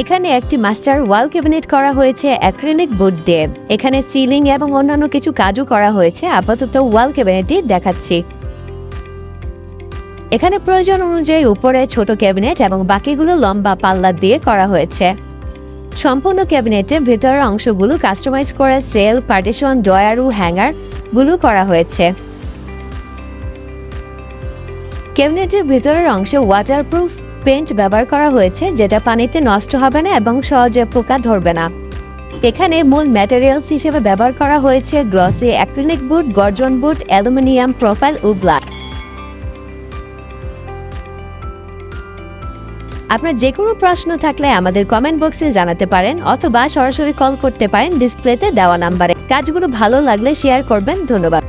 এখানে একটি মাস্টার ওয়াল ক্যাবিনেট করা হয়েছে, অ্যাক্রিলিক বোর্ড দিয়ে। এখানে সিলিং এবং অন্যান্য কিছু কাজও করা হয়েছে, আপাতত ওয়াল ক্যাবিনেটই দেখাচ্ছি। এখানে প্রয়োজন অনুযায়ী উপরে ছোট ক্যাবিনেট এবং বাকিগুলো লম্বা পাল্লা দিয়ে করা হয়েছে। সম্পূর্ণ ক্যাবিনেটের ভেতরের অংশগুলো কাস্টমাইজ করে সেল, পার্টিশন ডয়ার হ্যাঙ্গারগুলো করা হয়েছে। ক্যাবিনেটের ভেতরের অংশে ওয়াটারপ্রুফ পেন্ট ব্যবহার করা হয়েছে, যেটা পানিতে নষ্ট হবে না এবং সহজে পোকা ধরবে না। এখানে মূল ম্যাটেরিয়ালস হিসেবে ব্যবহার করা হয়েছে গ্লসি অ্যাক্রিলিক বুট গর্জন বুট অ্যালুমিনিয়াম প্রোফাইল ও গ্লাস আপনার যে কোনো প্রশ্ন থাকলে আমাদের কমেন্ট বক্সে জানাতে পারেন, অথবা সরাসরি কল করতে পারেন ডিসপ্লেতে দেওয়া নাম্বারে কাজগুলো ভালো লাগলে শেয়ার করবেন, ধন্যবাদ।